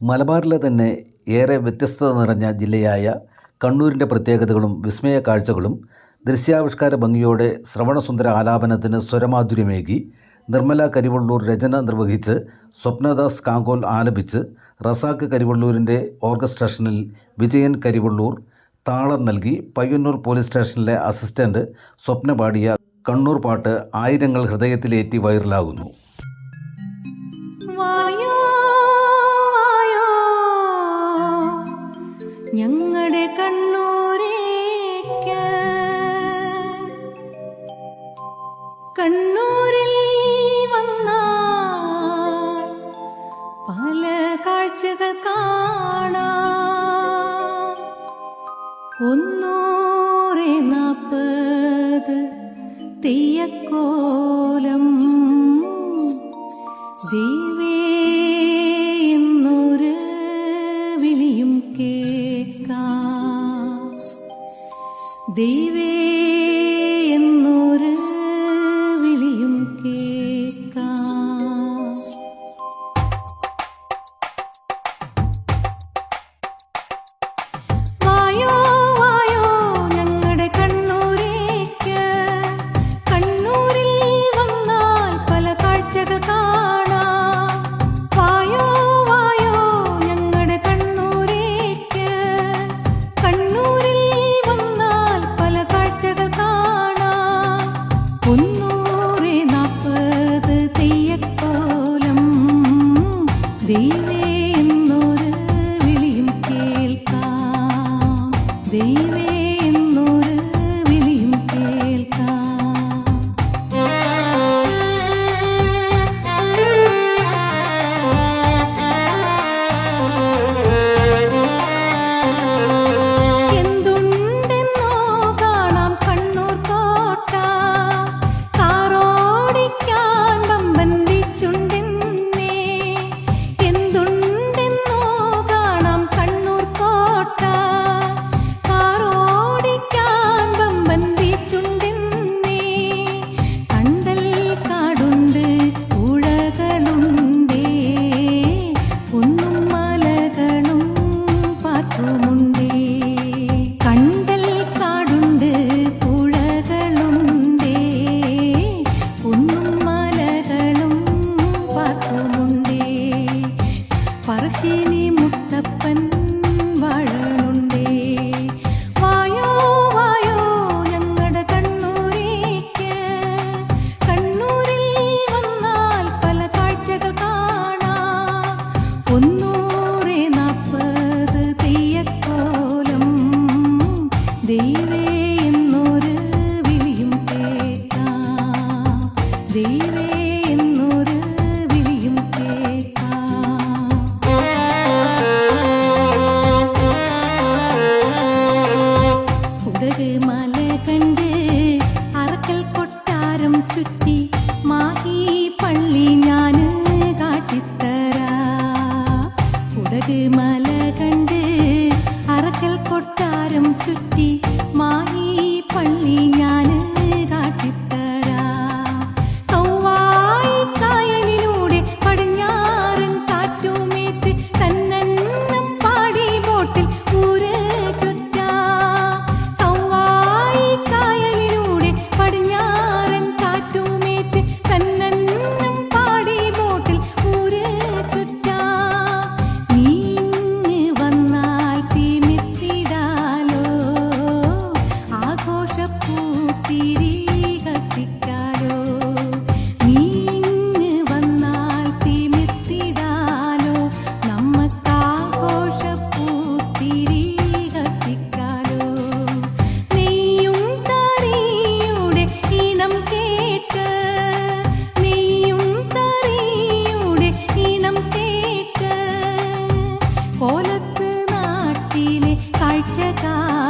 മലബാറിലെ തന്നെ ഏറെ വ്യത്യസ്തത നിറഞ്ഞ ജില്ലയായ കണ്ണൂരിന്റെ പ്രത്യേകതകളും വിസ്മയ കാഴ്ചകളും ദൃശ്യാവിഷ്കാര ഭംഗിയോടെ ശ്രവണസുന്ദര ആലാപനത്തിന് സ്വരമാധുര്യമേകി നിർമ്മല കരിവള്ളൂർ രചന നിർവഹിച്ച് സ്വപ്നദാസ് കാങ്കോൽ ആലപിച്ച് റസാക്ക് കരിവള്ളൂരിന്റെ ഓർക്കസ്ട്രേഷനിൽ വിജയൻ കരിവള്ളൂർ താളം നൽകി പയ്യന്നൂർ പോലീസ് സ്റ്റേഷനിലെ അസിസ്റ്റന്റ് സ്വപ്ന പാടിയ കണ്ണൂർ പാട്ട് ആയിരങ്ങൾ ഹൃദയത്തിലേറ്റി വൈറലാകുന്നു. വായു കണ്ണൂരിൽ വന്ന പല കാഴ്ചകൾ കാണാ. ഒന്നൂറെ നാപ്പത് തെയ്യക്കോലം ദൈവേ ഇന്നൊരു വിളിയും കേൾക്കാം. ദൈവേ മുത്തപ്പൻ വാഴനുണ്ടേ കാഴ്ച കാ